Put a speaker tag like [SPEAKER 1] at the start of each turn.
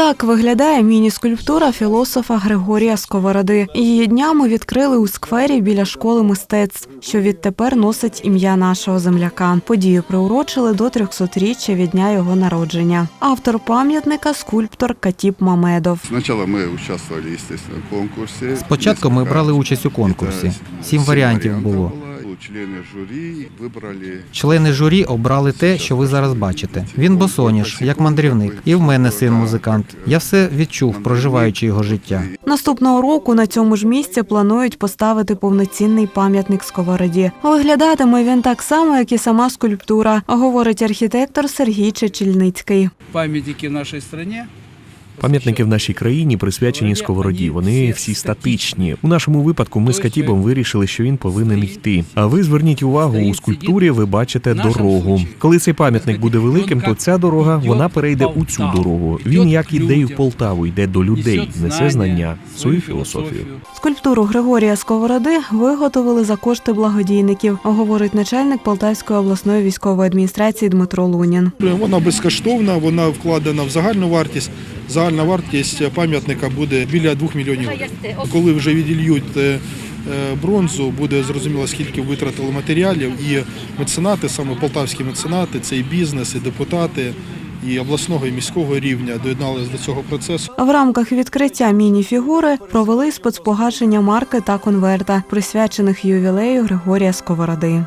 [SPEAKER 1] Так виглядає міні-скульптура філософа Григорія Сковороди. Її днями відкрили у сквері біля школи мистецтв, що відтепер носить ім'я нашого земляка. Подію приурочили до 300-річчя від дня його народження. Автор пам'ятника скульптор Катіп Мамедов.
[SPEAKER 2] Мы участвовали, естественно, в конкурсе.
[SPEAKER 3] Спочатку ми брали участь у конкурсі. Сім варіантів було.
[SPEAKER 2] Члени журі вибрали
[SPEAKER 3] Члени журі обрали те, що ви зараз бачите. Він босоніж, як мандрівник, і в мене син музикант. Я все відчув, проживаючи його життя.
[SPEAKER 1] Наступного року на цьому ж місці планують поставити повноцінний пам'ятник Сковороді. Виглядатиме він так само, як і сама скульптура, говорить архітектор Сергій Чечільницький.
[SPEAKER 4] памятники в нашей стране.
[SPEAKER 5] Пам'ятники в нашій країні присвячені сковороді. Вони всі статичні. У нашому випадку ми з Катібом вирішили, що він повинен йти. А ви зверніть увагу, у скульптурі ви бачите дорогу. Коли цей пам'ятник буде великим, то ця дорога вона перейде у цю дорогу. Він як ідею в Полтаву, йде до людей, несе знання, свою філософію.
[SPEAKER 1] Скульптуру Григорія Сковороди виготовили за кошти благодійників, говорить начальник Полтавської обласної військової адміністрації Дмитро Лунін.
[SPEAKER 6] Вона безкоштовна, вона вкладена в загальну вартість. Загальна вартість пам'ятника буде біля 2 мільйонів. Коли вже відільють е, е, бронзу, буде зрозуміло, скільки витратили матеріалів. І меценати, саме полтавські меценати, це і бізнес, і депутати, і обласного, і міського рівня доєдналися до цього процесу.
[SPEAKER 1] В рамках відкриття міні-фігури провели спецпогашення марки та конверта, присвячених ювілею Григорія Сковороди.